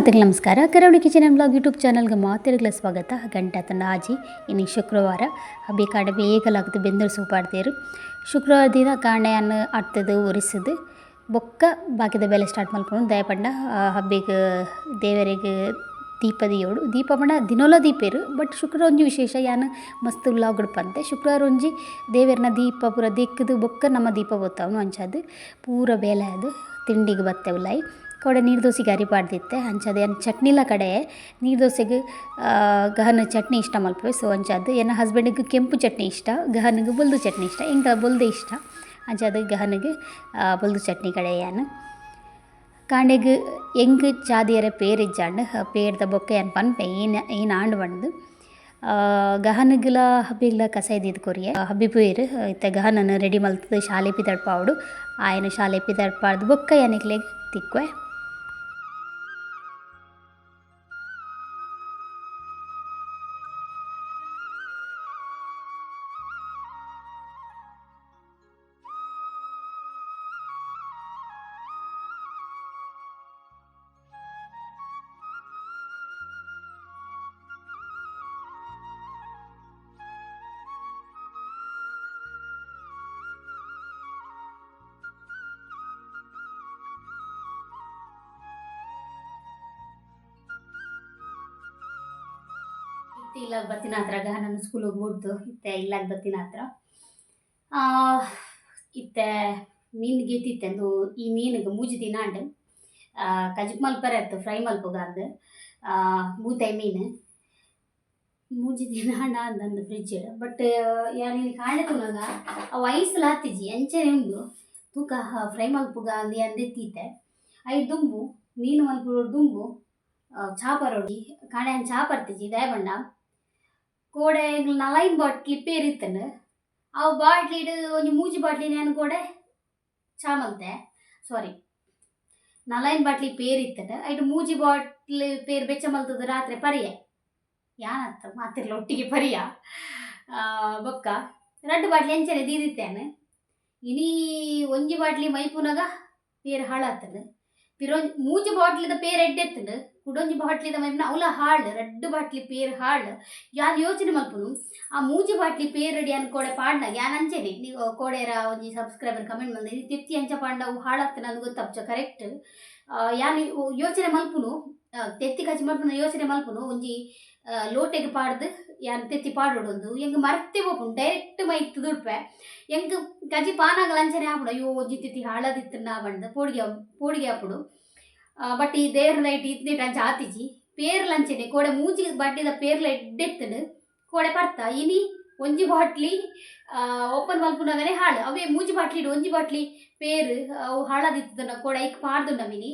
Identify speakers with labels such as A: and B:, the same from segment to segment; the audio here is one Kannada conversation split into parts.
A: ಮಾತಿಗೆ ನಮಸ್ಕಾರ. ಕರಾವಳಿ ಕಿಚನ್ ಅಂಡ್ ಬ್ಲಾಗ್ ಯೂಟ್ಯೂಬ್ ಚಾನಲ್ಗೆ ಮಾತಿರಗಳ ಸ್ವಾಗತ. ಗಂಟೆ ತನ್ನ ಆಜಿ ಇನ್ನು ಶುಕ್ರವಾರ ಬೇಕಾಡ ಕಾಂಡೆ ಬೇಗಲಾಗ್ದು ಬೆಂದಳು ಸೂಪಾಡ್ತೀರು ಶುಕ್ರವಾರ ದಿನ ಕಾಣೆ ಅನ್ನ ಆಡ್ತದೆ ಒರಿಸದು ಬೊಕ್ಕ ಬಾಕಿದ ಬೆಲೆ ಸ್ಟಾರ್ಟ್ ಮಾಡ್ಕೊಂಡು ದಯಪಂಡ ಹಬ್ಬಿಗೆ ದೇವರಿಗೆ ದೀಪ ದಿಯೋಡು ದೀಪ ಪಂಡ ದಿನೋಲ ದೀಪೇರು. ಬಟ್ ಶುಕ್ರವಂಜಿ ವಿಶೇಷ. ಯಾನ ಮಸ್ತ್ ಉಲ್ಲಾಗುಡ್ಪಂತೆ ಪಂತೆ. ಶುಕ್ರವಾರ ಒಂಜಿ ದೇವರನ ದೀಪ ಪೂರ ದಿಕ್ಕದು ಬೊಕ್ಕ ನಮ್ಮ ದೀಪ ಬತ್ತಾವನು ಅಂಚದು. ಪೂರ ಬೇಲೆ ಅದು. ತಿಂಡಿಗೆ ಬತ್ತೆ ಉಲ್ಲಾಯಿ ಕೊಡೆ ನೀರು ದೋಸೆ ಗರಿ ಪಾಡ್ದಿತ್ತೆ. ಅಂಚದು ಏನು ಚಟ್ನಿಲ ಕಡೆ ನೀರು ದೋಸೆಗೆ ಗಹನ ಚಟ್ನಿ ಇಷ್ಟ ಮಲ್ಪವೆ. ಸೊ ಅಂಚದು ಏನೋ ಹಸ್ಬೆಂಡಿಗೆ ಕೆಂಪು ಚಟ್ನಿ ಇಷ್ಟ, ಗಹನಿಗೆ ಬುಲ್ದು ಚಟ್ನಿ ಇಷ್ಟ ಇಂಕ ಬುಲ್ದು ಇಷ್ಟ. ಅಂಚದು ಗಹನಿಗೆ ಬುಲ್ದು ಚಟ್ನಿ ಕಡೆ ಏನು ಕಾಂಡೆಗ್ ಎಂಗ್ ಚಾದಿಯರ ಪೇರ್ ಇಜ್ಜಾಂಡ್, ಪೇರ್ದ ಬೊಕ್ಕ ಏನು ಪನ್ಪೆ, ಏನು ಏನು ಆಂಡ್ ಬಂದು ಗಹನಗ್ಲ ಹಬ್ಬಿಗ್ಲ ಕಸ ಇದ್ದಿದ್ದು ಕೊರಿಯೆ. ಹಬ್ಬಿ ಇತ್ತ ಇತ್ತೆ ಗಹನನ್ನು ರೆಡಿ ಮಲ್ತದ ಶಾಲೆ ಪಿದಡ್ಪಾವಡು ಆಯನ ಶಾಲೆ ಪಿದಡ್ಪಾಡ್ದು ಬೊಕ್ಕ ಏನಿಕ್ಲೆಗ್ ತಿಕ್ವೆ ಇಲ್ಲಾಗ ಬತ್ತಿನ ಹತ್ರ ಗಹನನ ಸ್ಕೂಲ್ ಹೋಗ್ಬಿಡ್ದು. ಇತ್ತೆ ಇಲ್ಲಾಗ ಬತ್ತಿನ ಹತ್ರ. ಇತ್ತೆ, ಮೀನು ಗೇತಿತ್ತೆಂದು ಈ ಮೀನಿಗೆ ಮೂಜಿ ದಿನ ಅಂಡ್ ಕಜಕ್ ಮಲ್ಪರ ಇತ್ತು ಫ್ರೈ ಮಲ್ಪುಗಾರ್ದು ಮೂತಾಯಿ ಮೀನು. ಮೂಜಿ ದಿನ ಅಂಡ ಅಂದಂದು ಫ್ರಿಡ್ಜ್ ಬಟ್ ಯಾನಿ ಕಾಣಕುನಾಗ ಆ ವಯಸ್ಸು ಹತ್ತಿಜಿ ಎಂಚೆ ಉಂಡು. ತೂಕ ಫ್ರೈ ಮಲ್ಪುಗ ಅಂದಿ ಅಂದಿತ್ತಿತ್ತೆ ಐದು ದುಂಬು, ಮೀನು ಮಲ್ಪು ದುಂಬು ಚಾಪರೋಡಿ ಕಾಣೆ ಚಾಪರ್ತಿಜಿ ದಯಬಂಡ ಕೋಡೆ ನಲೈನ್ ಬಾಟ್ಲಿ ಪೇರಿತ್ತನು ಅವು ಬಾಟ್ಲಿಡ್ ಒಂಜಿ ಮೂಜಿ ಬಾಟ್ಲಿ ನಾನು ಕೋಡೆ ಚಾ ಮಲ್ತೆ ಸಾರಿ ನಲೈನ್ ಬಾಟ್ಲಿ ಪೇರಿತ್ತನು ಐಟು ಮೂಜಿ ಬಾಟ್ಲಿ ಪೇರ್ ಬೆಚ್ಚ ಮಲ್ತದ ರಾತ್ರಿ ಪರಿಯ. ಯಾನತ್ತ ಮಾತಿರ್ಲ ಒಟ್ಟಿಗೆ ಪರಿಯ. ಆ, ಬೊಕ್ಕ. ರಡ್ಡು ಬಾಟ್ಲಿ ಎಂಚನೆ ದೀದಿತ್ತೇನೆ ಇನಿ ಒಂಜಿ ಬಾಟ್ಲಿ ಮೈಪುನಗ ಪೇರ್ ಹಾಳಾತನು. ಪಿರೋ ಮೂಜಿ ಬಾಟ್ಲಿದ ಪೇರ್ ಎಡ್ಡೆತ್ತನು ಕುಡೊಂಜಿ ಬಾಟ್ಲಿದ ಮೈಪುನ ಅವಲ ಹಾಳ್, ರಡ್ಡು ಬಾಟ್ಲಿ ಪೇರ್ ಹಾಳ್. ಯಾನ್ ಯೋಚನೆ ಮಲ್ಪುನು ಆ ಮೂಜಿ ಬಾಟ್ಲಿ ಪೇರ್ ರೆಡಿ ಅನ್ಕೋಡೆ ಪಾಡ್ನ ಯಾನ್ ಅಂಚೆನೆ? ನೀವು ಕೋಡೆರ ಒಂಜಿ ಸಬ್ಸ್ಕ್ರೈಬರ್ ಕಮೆಂಟ್ ಬಂದ ಇದು ಅಂಚ ಪಾಂಡ ಅವು ಹಾಳಾಗ್ತಾನೆ ನನಗೆ ಗೊತ್ತಪ್ಪ ಕರೆಕ್ಟ್ ಯಾನ್ ಯೋಚನೆ ಮಲ್ಪುನು? ತೆತ್ತಿ ಕಚ್ಚಿ ಮಲ್ಪುನ, ಯೋಚನೆ ಮಲ್ಪುನು, ಒಂಜಿ ಲೋಟೆಗೆ ಪಾಡ್ದು ಯಾನ್ ತೆತ್ತಿ ಪಾಡೋಡೊಂದು ಎಂಗ್ ಮರ್ತೆ ಹೋಪುನು ಡೈರೆಕ್ಟ್ ಮೈ ತುದುಡ್ಪೆ. ಹೆಂಗೆ ಕಜಿ ಪಾನಾಗ ಲಂಚನೆ ಹಾಪುಡು ಅಯ್ಯೋ, ಒಂಜಿ ತಿತ್ತಿ ಹಾಳದಿತ್ತು ನಾ ಬಂದು, ಪೋಡಿಗೆ ಪೋಡಿಗೆ ಹಾಪುಡು ಬಟ್ ಈ ಇದ್ದಿಟ್ಟು ಅಂಚ ಆತಿಜಿ ಪೇರ್ ಲಂಚನೆ, ಕೋಡೆ ಮೂಜಿ ಬಡ್ಡಿದ ಪೇರ್ಲ ಎಡ್ಡೆತ್ತಡು ಕೋಡೆ ಪರ್ತ ಇನಿ ಒಂಜಿ ಬಾಟ್ಲಿ ಓಪನ್ ಮಲ್ಪುನಾಗನೆ ಹಾಳು. ಅವೇ ಮೂಜಿ ಬಾಟ್ಲಿ ಒಂಜಿ ಬಾಟ್ಲಿ ಪೇರ್, ಅವು ಹಾಳಾದಿತ್ತದನ್ನ ಕೋಡೆ ಐಕ್ ಪಾಡ್ದು ನಮಿನಿ.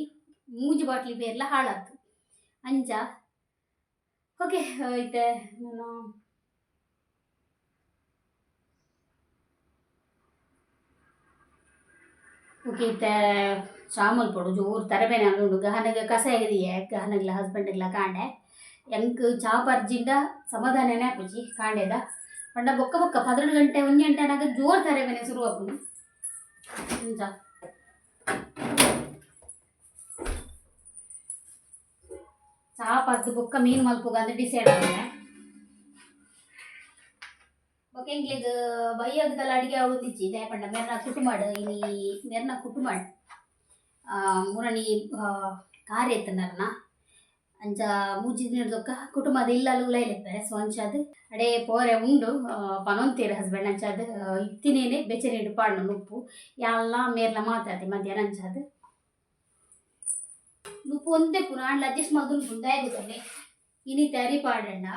A: ಮೂಜಿ ಬಾಟ್ಲಿ ಪೇರ್ಲ ಹಾಳಾದ್ದು ಅಂಚ ಓಕೆ ಇದೆ ನಾನು ಓಕೆ ಇತ್ತೆ ಚಾಮಲ್ ಪೊಡು ಜೋರು ತರಬೇನೆ ಉಂಡು ಗಹನಗ ಕಸ ಎಗಿದೆಯೇ ಗಹನಗ್ಲ ಹಸ್ಬೆಂಡ್ಗ್ಲ ಕಾಂಡೆ ಎಂಕ್ ಚಾ ಪರ್ಜಿಂದ ಸಮಾಧಾನನೇ ಆಪುಜಿ ಕಾಂಡೆದ ಪಂಡ ಬೊಕ್ಕ ಬೊಕ್ಕ ಪದ್ರಡು ಗಂಟೆ ಒಂಜಿ ಗಂಟೆ ಅನ್ನಾಗ ಜೋರು ತರಬೇನೆ ಶುರು ಆಪುಂಡು ಇಂಚ ಚಾ ಪರ್ದು ಬೊಕ್ಕ ಮೀನು ಮಲ್ಪುಗ ಅಂತ ಡಿಸೈಡ್ ಆಗಿದೆ ಬೊಕ್ಕ ಎಂಗ್ಲಿಗ್ ಬೈಯಗದಲ್ಲ ಅಡಿಗೆ ಅವಳಿಚ್ಚಿ ದಯಪಂಡ ಮೆರ್ನ ಕುಟು ಮಾಡು. ಇಲ್ಲಿ ಮೆರ್ನ ಕುಟುಂಬಡ್ ಮುರಣಿ ಕಾರ್ಯ ಎತ್ತನರ್ನ ಅಂಚ ಮೂಜಿ ದಿನದೊಕ್ಕ ಕುಟುಂಬದ ಇಲ್ಲಲು ಉಲೈಲೆಪ್ಪರೆ ಸೊ ಅಂಚದು ಅಡೆ ಪೋರೆ ಉಂಡು. ಪನೊಂತೇರು ಹಸ್ಬೆಂಡ್ ಅಂಚಾದ ಇತ್ತಿನೇನೆ ಬೆಚ್ಚನೇಡು ಪಾಡ್ನು ನುಪ್ಪು. ಎಲ್ಲ ಮೇರ್ಲ ಮಾತಾಡ್ತಿ ಮಧ್ಯಾಹ್ನ ಅಂಚಾದ ನುಪ್ಪು ಒಂದೇ ಪುನ ಅಂಡ್ಲ ಅಡ್ಜಸ್ಟ್ ಮಲ್ದುನ್ ಪುಂದಾಯಗುತ್ತನೆ ಇನಿ ತಯಾರಿ ಪಾಡಂಡ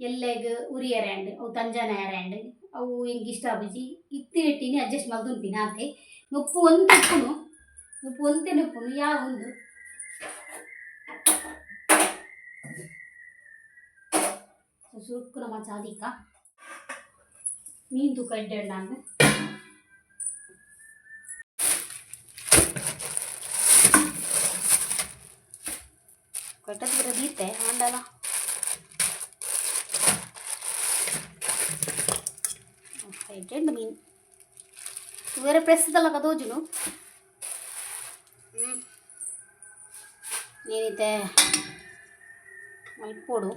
A: ಎಲ್ಲೆಗ್ ಉರಿಯರ್ಯಾಂಡ್ ಅವು ತಂಜಾನ ಯಾರ್ಯಾಂಡ್ ಅವು ಹೆಂಗೆ ಇಷ್ಟ ಆಬುಜಿ ಇತ್ತಿ ಇಟ್ಟಿನಿ ಅಡ್ಜಸ್ಟ್ ಮಲ್ದುನ್ ಅಂತೆ. ನುಪ್ಪು ಒಂದು ಉಪ್ಪುನು ನುಪ್ಪು ಒಂದೇ ನುಪ್ಪುನು, ಯಾವ ಒಂದು? ಸುಕ್ಕು ನಮ್ಮ ಚಾದಿಕ ಮೀನು ತೂಕ ಇಡ್ಡೆ ನಾನು. ಕಟ್ಟದ್ರೆ ಬೀತೆ ಆಂಡಲ ಇಡ್ಡೆಂಡು ಮೀನು વધારે પ્રેસ થતાં લગા દોજો ಈ ರೀತಿ ಮಲ್ಪೋಡು.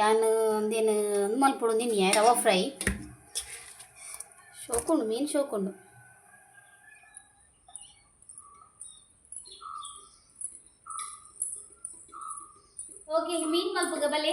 A: ಯಾನು ಒಂದೇನು ಮಲ್ಪೋಡು ನಿನ್ನೆ ರವೆ ಫ್ರೈ ಶೋಕೊಂಡು, ಮೀನು ಶೋಕೊಂಡು. ಓಕೆ ಮೀನು ಮಲ್ಪಗ ಬಲೆ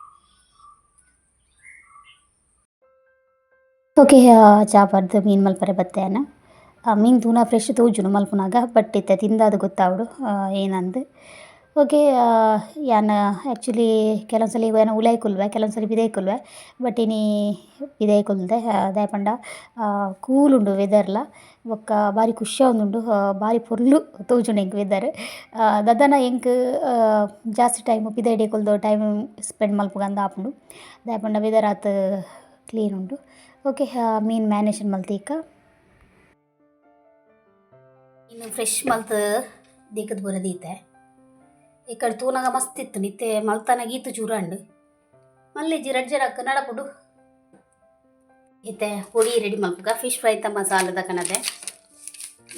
A: ಓಕೆ ಚಾಪರ್ದು ಮೀನು ಮಲ್ಪರೆ ಬತ್ತೆನ ಮೀನು ತೂನ ಫ್ರೆಶ್ ತೂಜುನು ಮಲ್ಪುನಾಗ ಬಟ್ ಇತ್ತೆ ತಿಂದಾದ ಗೊತ್ತಾವಡು ಏನಂದು. ಓಕೆ ಯಾನ ಆ್ಯಕ್ಚುಲಿ ಕೆಲವೊಂದ್ಸಲಿ ಏನೋ ಉಲಾಯ್ ಕುಲ್ವೆ ಕೆಲವೊಂದ್ಸಲಿ ಬಿದೈ ಕುಲ್ವೆ ಬಟ್ ಇನಿ ಬಿದೈ ಕುಲ್ದೆ ಪಂಡ ಕೂಲ್ ಉಂಡು ವೆದರ್ಲ ಬೊಕ್ಕ ಬಾರಿ ಖುಷಿ ಆವೊಂದುಂಡು ಬಾರಿ ಪೊರ್ಲು ತೋಜುಂಡು ಎಂಕ್ ವೆದರ್ ದದನ ಎಂಕ್ ಜಾಸ್ತಿ ಟೈಮ್ ಡೇ ಕುಲ್ದು ಟೈಮ್ ಸ್ಪೆಂಡ್ ಮಲ್ಪುಗಂದ ಆಪುಂಡು. ದಾಯೆ ಪಂಡ ವೆದರ್ ಆತ ಕ್ಲೀನ್ ಉಂಡು. ಓಕೆ ಮೀನು ಮ್ಯಾನೇಜರ್ ಮಲ್ತೀಕ ಇನ್ನು ಫ್ರೆಶ್ ಮಲ್ತ್ ದೇಕದ ಬರದೀತೆ ಈ ಕಡೆ ತೂನಾಗ ಮಸ್ತ್ ಇತ್ತು ನಿತ್ತೆ ಮಲ್ತಾನ ಗೀತು ಚೂರಂಡು ಮಲ್ಲಿ ಜಿರಡ್ ಕನ್ನಡ ನಡಪುಡು ಇತ್ತೆ ಪುಡಿ ರೆಡಿ ಮಲ್ಪಗ ಫಿಶ್ ಫ್ರೈ ತ ಮಸಾಲದ ಕನದೆ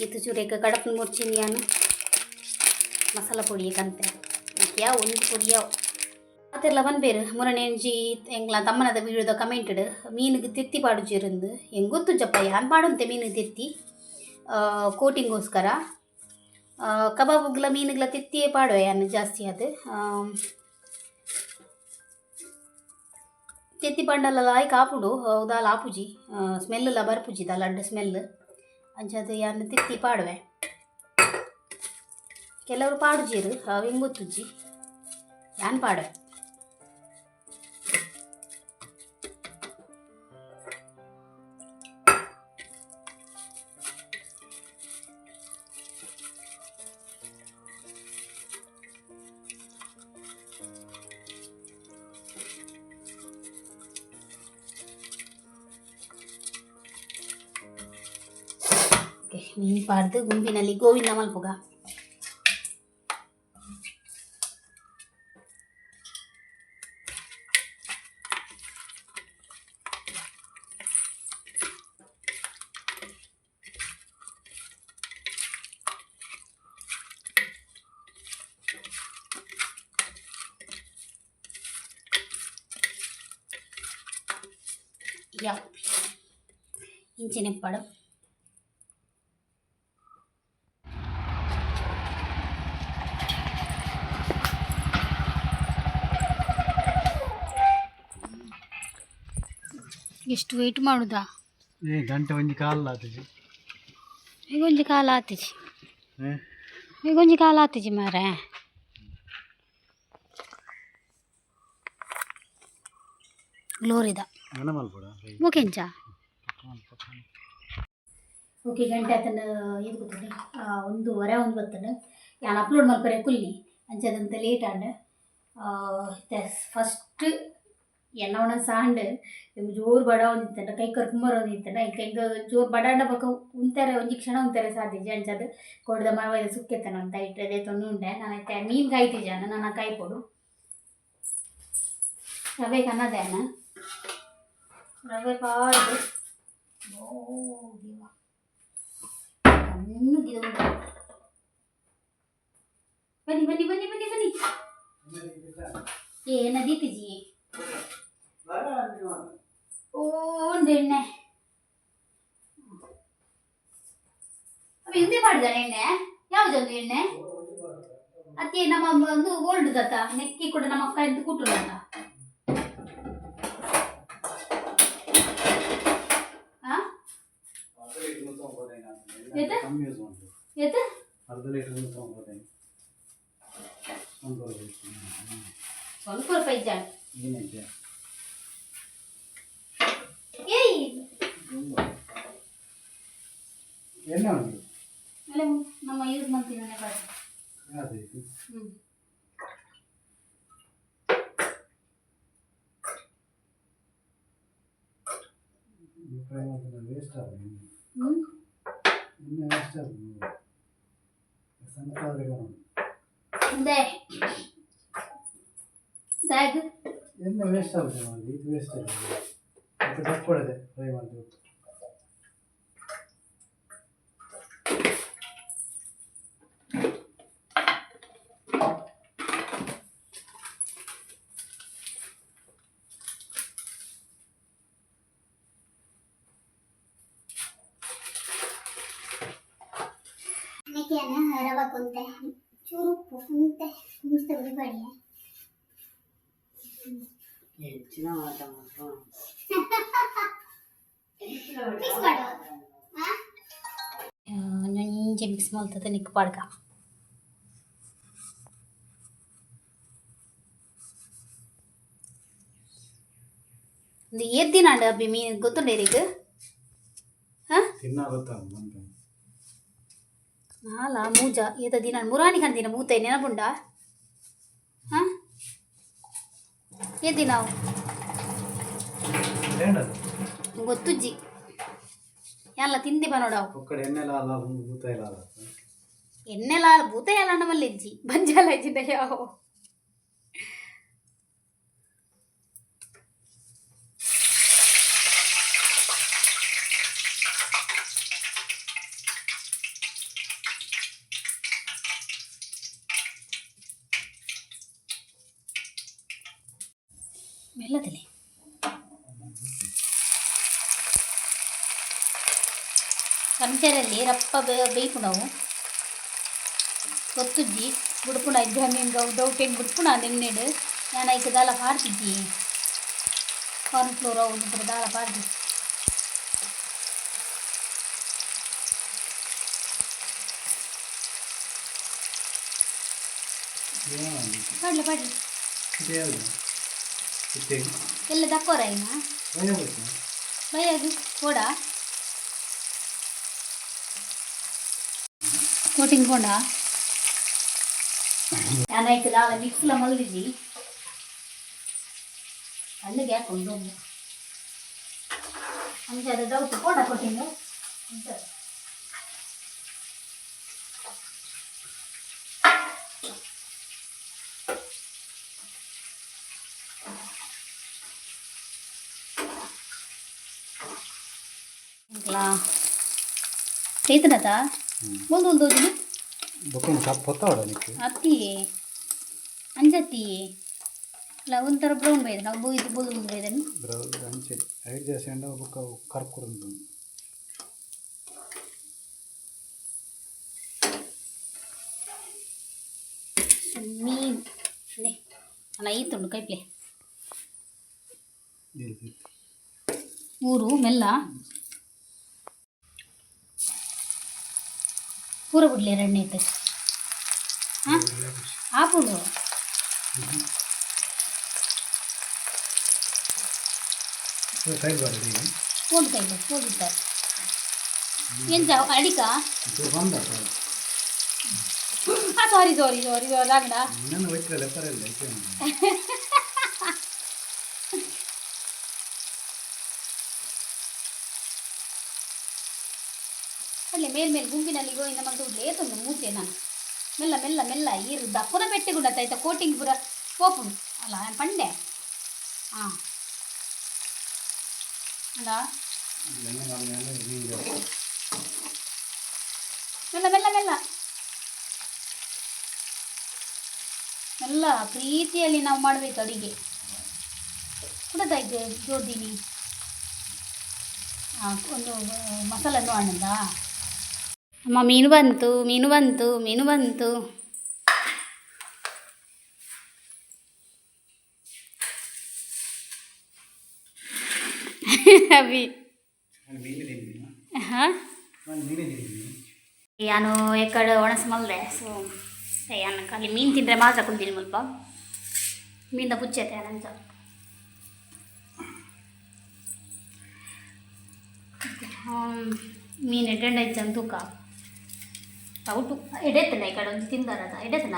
A: ಈತು ಚೂರೇಕ ಕಡಪನ ಮುರ್ಚಿನಿ ಯಾನು. ಮಸಾಲ ಪುಡಿ ಕಂತೆ. ಯಾವ ಒಂದು ಪೊಡಿ ಯಾವ ಅದೆಲ್ಲ ಬಂದ್ಬೇರು ಮುರಣೆಂಜಿ ಎಂಗ್ಲ ತಮ್ಮನದ ವೀಡಿಯೋದ ಕಮೆಂಟೆಡ್ ಮೀನಿಗೆ ತಿತ್ತಿ ಪಾಡುಜಿರಂದು ಹೆಂಗೆ ಗೊತ್ತು ಜಪ್ಪ ಯಾನ್ ಪಾಡುಂತೆ ಮೀನು ತಿತ್ತಿ ಕೋಟಿಂಗೋಸ್ಕರ ಕಬಾಬ್ಗಳ ಮೀನುಗಳ ತಿತ್ತಿಯೇ ಪಾಡುವೆ ಯಾನು ಜಾಸ್ತಿ ಅದು ತಿತ್ತಿ ಪಂಡಲ ಲಾಯ್ಕ್ ಆಪುಡು ದಾಲ್ ಆಪುಜಿ ಸ್ಮೆಲ್ ಎಲ್ಲ ಬರ್ಪುಜಿ ದಾಲ್ ಅಡ್ಡ ಸ್ಮೆಲ್ ಅಂಚದು ಯಾನು ತಿತ್ತಿ ಪಾಡುವೆ ಕೆಲವರು ಪಾಡುಜೀರು ಹೆಂಗೆ ಗೊತ್ತುಜ್ಜಿ ಯಾನ್ ಪಾಡುವೆ ಓಕೆ ಮೀನು ಪಾಡ್ದು ಗುಂಪಿನಲ್ಲಿ ಗೋವಿಂದ ಮಲ್ಪುಗ ಯಾ ಇಂಚಿನ ಪಡ ಎಷ್ಟು ವೆಯ್ಟ್ ಮಾಡುದಾ
B: ಏ ಗಂಟೆ ಒಂಜಿ ಕಾಲ ಆತಜಿ
A: ಈಗೊಂಜಿ ಕಾಲ ಆತಿಜಿ ಈಗೊಂಜಿ ಕಾಲ ಆತಿಜಿ ಮಾರೆ ಗ್ಲೋರಿದ
B: ಮನ ಮಲ್ಪಡ
A: ಮುಖೆಂಚ ಓಕೆ ಗಂಟೆ ಆತನ ಇದು ಗೊತ್ತಿಲ್ಲ ಒಂದೂವರೆ ಒಂದು ಬರ್ತದೆ ನಾನು ಅಪ್ಲೋಡ್ ಮಲ್ಪರೆ ಕುಲ್ಲಿ ಅಂಚದಂತ ಲೇಟ್ ಆಂಡ್ ಫಸ್ಟ್ ಎಲ್ಲ ಒಂದೊಂದು ಸಾಂಡ್ ಜೋರು ಬಡ ಒಂದಿತ್ತಂಡ ಕೈ ಕರ್ಕೊಂಬರ ಒಂದಿತ್ತಂಡ ಈಗ ಕೈಗ ಜೋರು ಬಡಾಂಡ ಬಕ ಉಂತಾರೆ ಒಂಜಿ ಕ್ಷಣ ಉಂತಾರೆ ಸಾಧ್ಯಜಿ ಅಂಚದು ಕೊಡ್ದ ಮರವಾದ ಸುಕ್ಕೆತ್ತನ ಅಂತ ಇಟ್ಟರೆ ತೊಂದು ಉಂಡೆ ನಾನು ಐತೆ ಮೀನು ಕಾಯ್ತಿಜಾನ ನಾನು ಕಾಯ್ಕೊಡು ರವೆ ಕನ್ನದೇನ ರವೆ ಪಾಡು ಓ ದೇವ ಸಣ್ಣಗಿದೆ ಉಂಟು. ಬನ್ನಿ ಬನ್ನಿ ಬನ್ನಿ ಬನ್ನಿ ಬನ್ನಿ ಏ ನದೀತಿಜಿ ಓ ಒಂದು ಎಣ್ಣೆ ಅವ ಹಿಂದೆ ಮಾಡಿದಾನೆ ಎಣ್ಣೆ ಯಾವುದೊಂದು ಎಣ್ಣೆ ಅತ್ತೆ ನಮ್ಮ ಒಂದು ಓಲ್ಡ್ ದತ್ತ ನೆಕ್ಕಿ ಕೂಡ ನಮ್ಮ ಅಕ್ಕ ಎಂದು ಕೂಟು ಅಂತ ಹಾ ಎದು?
B: என்ன இல்லை
A: நம்ம யூஸ்
B: மந்த் என்ன அது ம் వేస్ట్ నిన్న వేస్ట్ అవుతుంది ఇది వేస్ట్ అవుతుంది
C: ব্যাক করে দে হয়ে গেল देखिए ना रवा
D: कौनते हैं चूरू
C: पुकुनते मिस्टर बड़ी
A: है ये चिना वाला मतलब నుంచి మిక్స్ మొలతో నీకు పడక இந்த
B: ஏத்தினாண்டு அப்படி மீன்
A: கொத்துல இருக்கு நாளா மூஜா ஏத தினான் முராணி கந்தின மூத்த நினப்புண்டா ஏத்தினாவும்
B: ಏನದು
A: ಗೊತ್ತುಜ್ಜಿ. ಎಲ್ಲ ತಿಂದಿ
B: ಇಲ್ಲ
A: ಎಣ್ಣೆಲ ಭೂತ ಎಲ್ಲ ನಮ್ಮಲ್ಲಿಜ್ಜಿ ಬಂಜಾಲ ಇಜ್ಜಿದ ಯಾವ? ಮೆಲ್ಲದಿಲೆ. ಕಂಚರಲ್ಲಿ ರಪ್ಪ ಬೇ ಬೇಯ್ಪು ನಾವು ಗೊತ್ತುಜ್ಜಿ ಬುಡ್ಪುಣ ಇದ್ದ ಮೀನು ಗೌ ದೌಟೆನ್ ಬುಡ್ಪುಣ ನೆನ್ನೆಡು ನಾನು ಐಕೆ ದಾಲ ಪಾಡ್ತಿದ್ದಿ ಕಾರ್ನ್ ಫ್ಲೋರ್ ಒಂದು ಪುರ ದಾಲ ಪಾಡ್ದಿ ಪಾಡ್ಲೆ ಪಾಡ್ಲೆ
B: ಯಾವುದು ಇತ್ತೇನು
A: ಎಲ್ಲ ದಕ್ಕೋರ ಇನ್ನ
B: ಭಯ ಗೊತ್ತಾ
A: ಬೈಯಾಗಿ ಕೋಡ కోటింగ్ పోండా எனக்கு நாளை மிக்ஸில் மல்லிஜி அಲ್ಲಿகே கொண்டு அந்த அது டவுட் போட கொட்டிங்க. చేతునదా ಒಂದು ದೋಜಿಲಿ
B: ಬೊಕ್ಕೇನು ಕಪ್ ಹೊತ್ತಾವಡ ನಿಕ್ಕೆ
A: ಅತ್ತಿಯೇ ಅಂಜತ್ತಿಯೇ ಇಲ್ಲ ಒಂಥರ ಬ್ರೌನ್ ಬೇಯ್ದ ನಾವು ಬೋಯ್ದು ಬೂದು ಒಂದು ಬೇಯ್ದನು
B: ಬ್ರೌನ್ ಅಂಚೆ ಐದು ಜಾಸ್ತಿ ಅಂಡ ಬುಕ್ಕ ಕರ್ಕೊಂಡು
A: ಮೀನು. ಅಲ್ಲ ಈ ತುಂಡು ಕೈಪ್ಲೆ ಊರು ಮೆಲ್ಲ. ಪೂರ ಬಿಡ್ಲಿ ಎರಡನೇ ಇತ್ತು ಹಾಂ ಆಪುಡು
B: ಸೈಡ್ ಬರೋದು ಈಗ
A: ಫೋನ್ ಕೈಲಿ ಫೋನ್ ಇದ್ದಾರೆ ಎಂತ ಅಡಿಕ
B: ಇದು ಬಂದ
A: ಆ ಸಾರಿ ಸಾರಿ ಸಾರಿ ರಾಗಡ ಮೇಲ್ಮೇಲೆ ಗುಂಪಿನಲ್ಲಿ ಗೋವಿಂದ ಮಂದು ಲೇತುಂಡು ಮೂತೆ ನಾನು. ಮೆಲ್ಲ ಮೆಲ್ಲ ಮೆಲ್ಲ ಈರು ದಪ್ಪನ ಪೆಟ್ಟೆಗುಂಡತ್ತ ಆಯ್ತಾ ಕೋಟಿಂಗ್ ಪುರ ಪೋಪುಂಡು ಅಲ್ಲ ಪಂಡೆ. ಹಾಂ ಅಲ್ಲ. ಮೆಲ್ಲ ಮೆಲ್ಲ ಮೆಲ್ಲ. ಪ್ರೀತಿಯಲ್ಲಿ ನಾವು ಮಾಡಬೇಕು ಅಡಿಗೆ. ಕುಡದಾಯ್ತು ಹಾಂ ಒಂದು ಮಸಾಲನ್ನು ಆನಂದ? ಅಮ್ಮ ಮೀನು ಬಂತು ಮೀನು ಬಂತು ಮೀನು ಬಂತು ಅಭಿ
B: ನಾನು ಮೀನು ತಿಂತೀನಿ
A: ಹಾಂ
B: ನಾನು ಮೀನೇ ತಿಂತೀನಿ
A: ನಾನು ಎಕ್ಕಡೆ ಒಣಸ್ ಮಲ್ದೆ ಸೊ ನಾನು ಖಾಲಿ ಮೀನು ತಿಂದರೆ ಮಾತ್ರ ಕುಂತೀನಿ ಸ್ವಲ್ಪ ಮೀನಿನ ಪುಚ್ಚೈತೆ ನಂತ ಮೀನು ಎಡ್ಡೆಂಡ ಇತ್ತು ತೂಕ ಔಟು. ಎಡೆತ್ತನ ಈ ಕಡೆ ಒಂದು ತಿಂದಾರದ ಎಡೆತನ?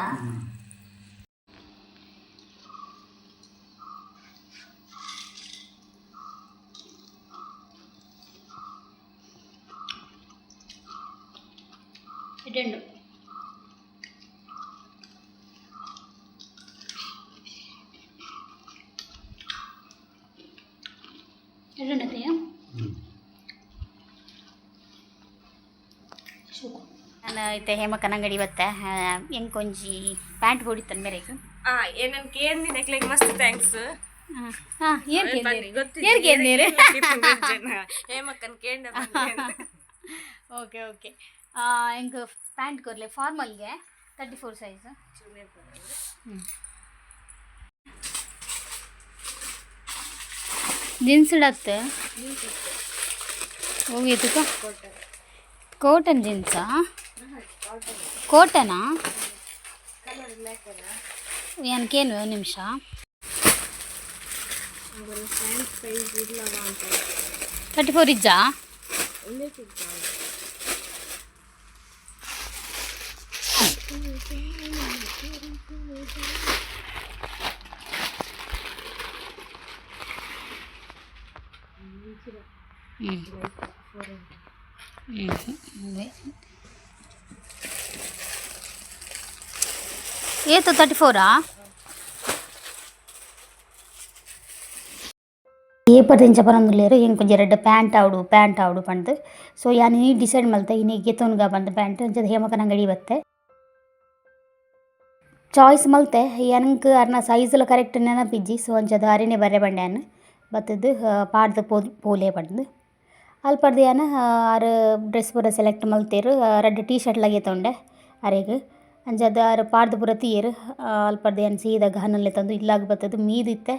A: ನಾನು ಐತೆ ಹೇಮಕ್ಕನ ಅಂಗಡಿ ಇವತ್ತೆ ಹೆಂಗೆ ಕೊಂಜಿ ಪ್ಯಾಂಟ್ ಹೊಡಿತಾನೆ ಮೇರೆಗೆ
E: ಆ ಏನನ್ ಕೇಂದಿ ನೆಕ್ಲೆಗ್ ಮಸ್ತ್ ಥ್ಯಾಂಕ್ಸ್
A: ಹಾಂ ಏನು ಏನ್ ಕೇಂದಿರಿ
E: ಹೇಮಕ್ಕನ್ ಕೇಂದ
A: ಓಕೆ ಓಕೆ ಹೆಂಗೆ ಪ್ಯಾಂಟ್ ಕೊರ್ಲೆ ಫಾರ್ಮಲ್ಗೆ ತರ್ಟಿ ಫೋರ್ ಸೈಜ್ ಜೀನ್ಸ್ ಇಡತ್ತೆ ಹೋಗಿತ್ತು ಕಾಟನ್ ಜೀನ್ಸಾ ಕಾಟನಾ ಏನಕ್ಕೇನು ನಿಮಿಷ ತರ್ಟಿ ಫೋರ್ ಇಜ್ಜಾ ಹ್ಞೂ ಹ್ಞೂ ஏ டூ தேர்ட்டி ஃபோரா ಏಪರ್ದಿಂದ ಬರೋದಿಲ್ಲೇರು ಏನು ಕೊಂಚ ರೆಡ್ ಪ್ಯಾಂಟ್ ಆವಡು ಪ್ಯಾಂಟ್ ಆವಡು ಪಂಡ್ ಸೊ ಯಾನು ಈ ಡಿಸೈಡ್ ಮಲ್ತೆ ಇನ್ನೇ ಗೆತ್ತೋನ್ಗ ಬಂದ ಪ್ಯಾಂಟ್ ಅಂಚದ ಹೇಮಕನ ಗಡಿವತ್ತೆ ಚಾಯ್ಸ್ ಮಲ್ತೆ ಯನಂಗೆ ಅರ್ನ ಸೈಜಲ್ಲ ಕರೆಕ್ಟ್ ನೆನಪಿಜ್ಜಿ ಸೊ ಅಂಚದ ಅರಿನೇ ಬರೆ ಬಂಡ್ಯಾನು ಬತ್ತದು ಪಾಡ್ದು ಪೋ ಪೋಲೆ ಬಂದು ಅಲ್ಲಿ ಪಡ್ದು ಯಾನು ಆರು ಡ್ರೆಸ್ ಪೂರ ಸೆಲೆಕ್ಟ್ ಮಲ್ತೇರು ರೆಡ್ ಟೀ ಶರ್ಟ್ಲಾಗೆ ತೊಗೊಂಡೆ ಅರೆಗೆ ಪಾಡ್ದು ಪೂರ ತೀಯರು ಅಲ್ಪಡ್ದು ಏನು ಸೀದ ಗಹನಲ್ಲೇ ತಂದು ಇಲ್ಲಾಗ ಬತ್ತದು. ಮೀದಿತ್ತೆ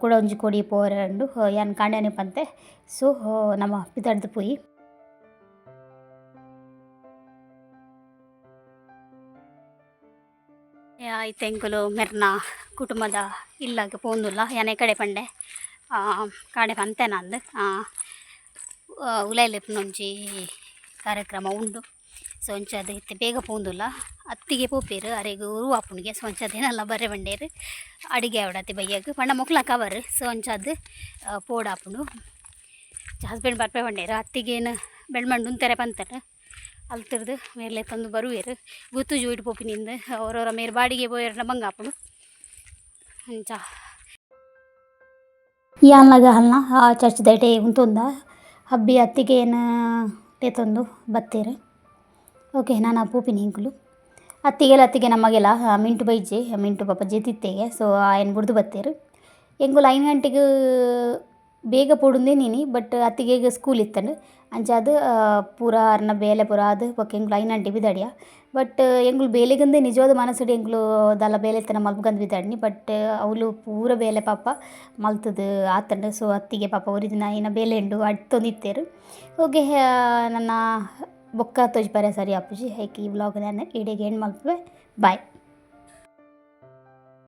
A: ಕೂಡ ಒಂಜಿ ಕೊಡಿ ಪೋರಂಡು ಯಾನ್ ಕಾಂಡ್ಯಾನೆ ಪಂತೆ. ಸೊ ನಮ್ಮ ಪಿತಡ್ದು ಪುಯಿ ಆಯ್ತು ಎಂಕುಲು ಮೆರ್ನ, ಕುಟುಂಬದ ಇಲ್ಲಾಗ ಪೋಂದುಲ್ಲ, ಯಾನೆ ಕಡೆ ಪಂಡೆ. ಕಾಡೆ ಪಂತೆ ನಂದು. ಉಲಾಯ್ಲೆಪ್ನೊಂಜಿ ಕಾರ್ಯಕ್ರಮ ಉಂಡು. ಸೊ ಇತ್ತು ಬೇಗ ಪೋಂದುಲ್ಲ. ಅತ್ತಿಗೆ ಪೂಪೇರು, ಅರೆಗು ಉರು ಅಪ್ಪನಿಗೆ ಸೊ ಏನಲ್ಲ ಬರ್ರೆ ಬಂಡೇರು. ಅಡಿಗೆ ಆವಡತಿ ಬೈಯಾಗ. ಪಂಡ ಮೊಕ್ಲ ಕವರ್ ಪೋಡ ಅಪ್ಪನು. ಹಸ್ಬೆಂಡ್ ಬರ್ಪೆ ಬಂಡೇರು. ಅತ್ತಿಗೇನು ಬೆಳ್ಮಂಡು ಉಂತಾರೆ ಅಲ್ಲಿ ಅಲ್ತಿರ್ದು ಮೇಲೆ ತಂದು ಬರುವೇರು. ಗುತ್ತು ಜೂಡ್ ಪೋಪಿನಿಂದ ಅವರವರ ಮೇಲೆ ಬಾಡಿಗೆ ಪೋಯರ್ನ ಬಂಗಾಪುಡು ಅಂಚ ಯಾನ್ಲಾಗ ಹಲ್ನ? ಆ ಚರ್ಚ್ ದೈಟೆ ಉಂತುಂದ. ಹಬ್ಬಿ ಅತ್ತಿಗೆ ಏನು ಟೇತೊಂದು ಬತ್ತೇರು. ಓಕೆ, ನಾನು ಪೂಪಿನ ಹಿಂಕುಲು ಅತ್ತಿಗೆಲ್ಲ ಅತ್ತಿಗೆ ನಮಗೆಲ್ಲ ಮಿಂಟು ಬೈಜೆ ಮಿಂಟು ಪಾಪ ಜೆತಿತ್ತೆಗೆ ಸೊ ಆಯನ್ ಬುಡ್ದು ಬತ್ತೇರು. ಹೆಂಗು ಐನ್ ಗಂಟೆಗೆ ಬೇಗ ಪೊಡುಂದೆ ನೀನಿ ಬಟ್ ಅತ್ತಿಗೆ ಸ್ಕೂಲ್ ಇತ್ತನು ಅದು ಪೂರ ಅರ್ನ ಬೇಲೆ ಪೂರ ಅದು ಓಕೆ ಎಂಗ್ಳು ಐನ್ ಗಂಟೆ ಬಿದ್ದಾಡಿಯ ಬಟ್ ಎಂಗ್ಳು ಬೇಲೆಗಂದೆ ನಿಜವಾದ ಮನಸ್ಸುಡು ಎಂಗ್ಳು ದಲ್ಲ ಬೇಲೆ ತನ ಮಲ್ಪಗಂದು ಬಿದ್ದಾಡಿನಿ ಬಟ್ ಅವಳು ಪೂರ ಬೇಲೆ ಪಾಪ ಮಲ್ತದು ಆತಂಡು. ಸೊ ಅತ್ತಿಗೆ ಪಾಪ ಅವರಿದಿನ ಏನ ಬೇಲೆ ಉಂಡು ಅಡ್ತೊಂದಿತ್ತೇರು. ಓಕೆ ನನ್ನ ಬೊಕ್ಕ ತೋಜ್ ಪರೆ ಸರಿ ಅಪ್ಪುಜಿ ಹೈಕ್ ಈ ವ್ಲಾಗ್ ನಾನು ಇಡೆಗೆ ಏನು ಮಲ್ಪುವೆ ಬಾಯ್